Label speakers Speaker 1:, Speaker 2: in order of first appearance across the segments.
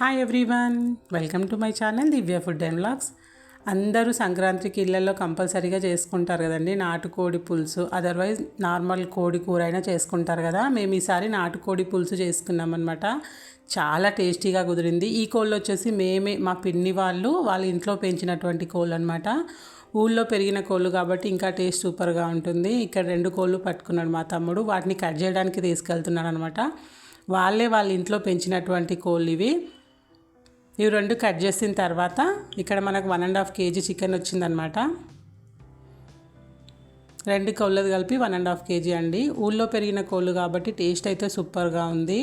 Speaker 1: Hi everyone welcome to my channel Divya food and blogs అందరూ సంక్రాంతికి ఇళ్ళల్లో కంపల్సరీగా చేసుకుంటారు కదండి. నాటుకోడి పులుసు అదర్వైజ్ నార్మల్ కోడి కూర అయినా చేసుకుంటారు కదా. మేము ఈసారి నాటుకోడి పులుసు చేసుకున్నాం అనమాట చాలా టేస్టీగా కుదిరింది. ఈ కోళ్ళు వచ్చేసి మేమే మా పిన్ని వాళ్ళు వాళ్ళ ఇంట్లో పెంచినటువంటి కోళ్ళు అనమాట ఊళ్ళో పెరిగిన కోళ్ళు కాబట్టి ఇంకా టేస్ట్ సూపర్గా ఉంటుంది. ఇక్కడ రెండు కోళ్ళు పట్టుకున్నాడు మా తమ్ముడు. వాటిని కట్ చేయడానికి తీసుకెళ్తున్నాడు అనమాట వాళ్ళే వాళ్ళ ఇంట్లో పెంచినటువంటి కోళ్ళు ఇవి. ఇవి రెండు కట్ చేసిన తర్వాత ఇక్కడ మనకు one and half KG chicken వచ్చిందనమాట. రెండు కోళ్ళది కలిపి వన్ అండ్ హాఫ్ కేజీ అండి. ఊళ్ళో పెరిగిన కోళ్ళు కాబట్టి టేస్ట్ అయితే సూపర్గా ఉంది.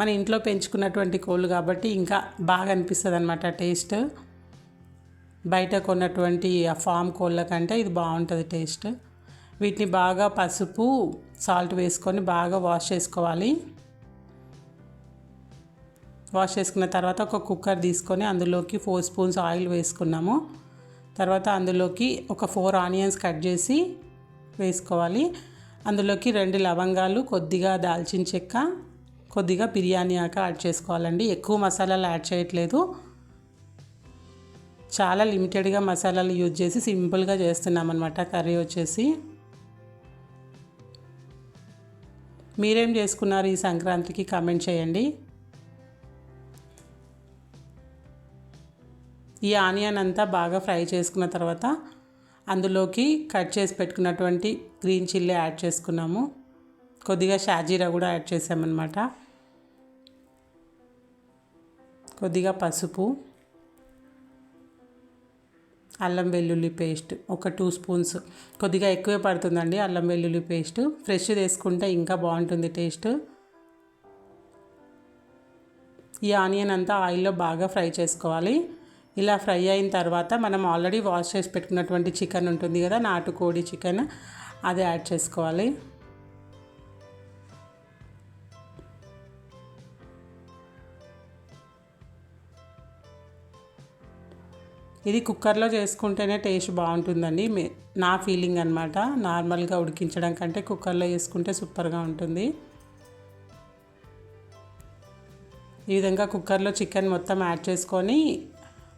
Speaker 1: మన ఇంట్లో పెంచుకున్నటువంటి కోళ్ళు కాబట్టి ఇంకా బాగా అనిపిస్తుంది అనమాట టేస్ట్. బయట కొన్నటువంటి ఆ ఫామ్ కోళ్ళ కంటే ఇది బాగుంటుంది టేస్ట్. వీటిని బాగా పసుపు సాల్ట్ వేసుకొని బాగా వాష్ చేసుకోవాలి. వాష్ చేసుకున్న తర్వాత ఒక కుక్కర్ తీసుకొని అందులోకి ఫోర్ స్పూన్స్ ఆయిల్ వేసుకున్నాము. తర్వాత అందులోకి ఒక ఫోర్ ఆనియన్స్ కట్ చేసి వేసుకోవాలి. అందులోకి రెండు లవంగాలు కొద్దిగా దాల్చిన చెక్క కొద్దిగా బిర్యానీ ఆక యాడ్ చేసుకోవాలండి. ఎక్కువ మసాలాలు యాడ్ చేయట్లేదు. చాలా లిమిటెడ్గా మసాలాలు యూజ్ చేసి సింపుల్గా చేస్తున్నాం అనమాట కర్రీ వచ్చేసి. మీరేం చేసుకున్నారు ఈ సంక్రాంతికి? కామెంట్ చేయండి. ఈ ఆనియన్ అంతా బాగా ఫ్రై చేసుకున్న తర్వాత అందులోకి కట్ చేసి పెట్టుకున్నటువంటి గ్రీన్ చిల్లీ యాడ్ చేసుకున్నాము. కొద్దిగా షాజీరా కూడా యాడ్ చేసామన్నమాట. కొద్దిగా పసుపు అల్లం వెల్లుల్లి పేస్ట్ ఒక టూ స్పూన్స్. కొద్దిగా ఎక్కువే పడుతుందండి అల్లం వెల్లుల్లి పేస్ట్. ఫ్రెష్ తీసుకుంటే ఇంకా బాగుంటుంది టేస్ట్. ఈ ఆనియన్ అంతా ఆయిల్లో బాగా ఫ్రై చేసుకోవాలి. ఇలా ఫ్రై అయిన తర్వాత మనం ఆల్రెడీ వాష్ చేసి పెట్టుకున్నటువంటి చికెన్ ఉంటుంది కదా నాటుకోడి చికెన్ అది యాడ్ చేసుకోవాలి. ఇది కుక్కర్లో చేసుకుంటేనే టేస్ట్ బాగుంటుందండి. నా ఫీలింగ్ అనమాట నార్మల్గా ఉడికించడం కంటే కుక్కర్లో చేసుకుంటే సూపర్గా ఉంటుంది. ఈ విధంగా కుక్కర్లో చికెన్ మొత్తం యాడ్ చేసుకొని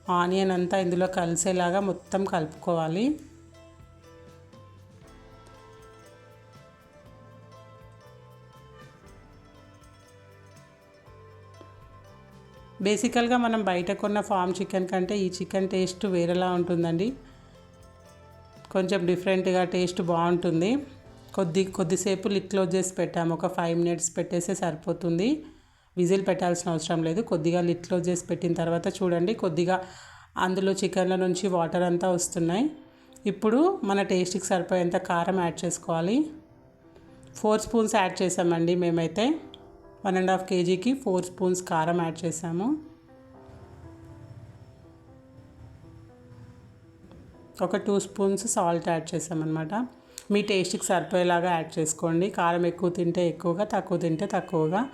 Speaker 1: ఆనియన్ అంతా ఇందులో కలిసేలాగా మొత్తం కలుపుకోవాలి. బేసికల్గా మనం బయట కొన్న ఫామ్ చికెన్ కంటే ఈ చికెన్ టేస్ట్ వేరేలా ఉంటుందండి. కొంచెం డిఫరెంట్గా టేస్ట్ బాగుంటుంది. కొద్ది కొద్దిసేపు లిట్ క్లోజ్ చేసి పెట్టాము. ఒక ఫైవ్ మినిట్స్ పెట్టేస్తే సరిపోతుంది. విజిల్ పెట్టాల్సిన అవసరం లేదు. కొద్దిగా లిట్ క్లోజ్ చేసి పెట్టిన తర్వాత చూడండి. కొద్దిగా అందులో చికెన్ల నుంచి వాటర్ అంతా వస్తున్నాయి. ఇప్పుడు మన టేస్ట్కి సరిపోయేంత కారం యాడ్ చేసుకోవాలి. ఫోర్ స్పూన్స్ యాడ్ చేసామండి మేమైతే. వన్ అండ్ హాఫ్ కేజీకి ఫోర్ స్పూన్స్ కారం యాడ్ చేసాము. ఒక టూ స్పూన్స్ సాల్ట్ యాడ్ చేసామన్నమాట. మీ టేస్ట్కి సరిపోయేలాగా యాడ్ చేసుకోండి. కారం ఎక్కువ తింటే ఎక్కువగా తక్కువ తింటే తక్కువగా.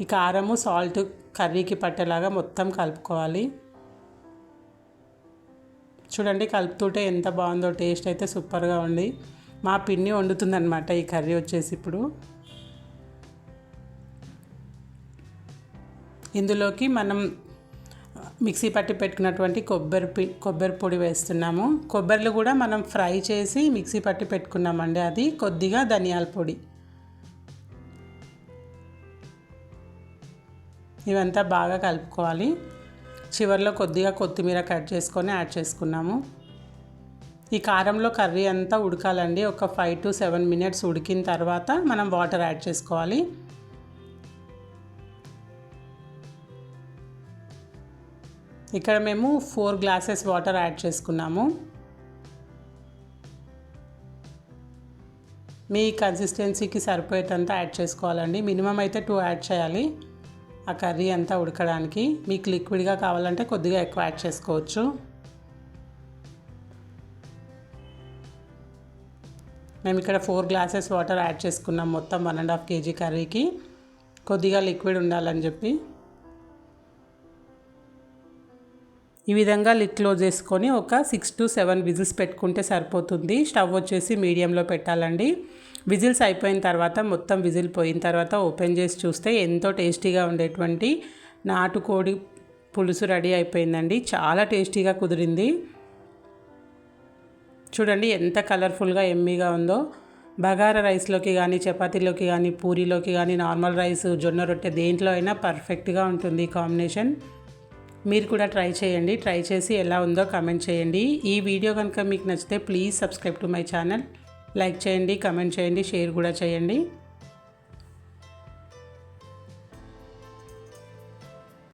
Speaker 1: ఈ కారము సాల్ట్ కర్రీకి పట్టేలాగా మొత్తం కలుపుకోవాలి. చూడండి కలుపుతుంటే ఎంత బాగుందో టేస్ట్ అయితే సూపర్గా ఉంది. మా పిన్ని వండుతుందనమాట ఈ కర్రీ వచ్చేసి ఇప్పుడు. ఇందులోకి మనం మిక్సీ పట్టి పెట్టుకున్నటువంటి కొబ్బరి పి కొబ్బరి పొడి వేస్తున్నాము. కొబ్బరిలు కూడా మనం ఫ్రై చేసి మిక్సీ పట్టి పెట్టుకున్నామండి అది. కొద్దిగా ధనియాల పొడి. ఇవంతా బాగా కలుపుకోవాలి. చివరిలో కొద్దిగా కొత్తిమీర కట్ చేసుకొని యాడ్ చేసుకున్నాము. ఈ కారంలో కర్రీ అంతా ఉడకాలండి. ఒక ఫైవ్ టు సెవెన్ మినిట్స్ ఉడికిన తర్వాత మనం వాటర్ యాడ్ చేసుకోవాలి. ఇక్కడ మేము ఫోర్ గ్లాసెస్ వాటర్ యాడ్ చేసుకున్నాము. మీ కన్సిస్టెన్సీకి సరిపోయేటంత యాడ్ చేసుకోవాలండి. మినిమం అయితే టూ యాడ్ చేయాలి. ఆ కర్రీ అంతా ఉడకడానికి మీకు లిక్విడ్గా కావాలంటే కొద్దిగా ఎక్కువ యాడ్ చేసుకోవచ్చు. మేము ఇక్కడ ఫోర్ గ్లాసెస్ వాటర్ యాడ్ చేసుకున్నాం మొత్తం వన్ అండ్ హాఫ్ కేజీ కర్రీకి. కొద్దిగా లిక్విడ్ ఉండాలని చెప్పి. ఈ విధంగా లిక్ క్లోజ్ చేసుకొని ఒక సిక్స్ టు సెవెన్ విజిల్స్ పెట్టుకుంటే సరిపోతుంది. స్టవ్ వచ్చేసి మీడియంలో పెట్టాలండి. విజిల్స్ అయిపోయిన తర్వాత మొత్తం విజిల్ పోయిన తర్వాత ఓపెన్ చేసి చూస్తే ఎంతో టేస్టీగా ఉండేటువంటి నాటుకోడి పులుసు రెడీ అయిపోయిందండి. చాలా టేస్టీగా కుదిరింది. చూడండి ఎంత కలర్ఫుల్గా ఎమ్మీగా ఉందో. బగారా రైస్లోకి కానీ చపాతీలోకి కానీ పూరీలోకి కానీ నార్మల్ రైస్ జొన్న రొట్టె దేంట్లో అయినా పర్ఫెక్ట్గా ఉంటుంది కాంబినేషన్. మీరు కూడా ట్రై చేయండి. ట్రై చేసి ఎలా ఉందో కామెంట్ చేయండి. ఈ వీడియో కనుక మీకు నచ్చితే please subscribe to my channel. Like చేయండి కమెంట్ చేయండి షేర్ కూడా చేయండి.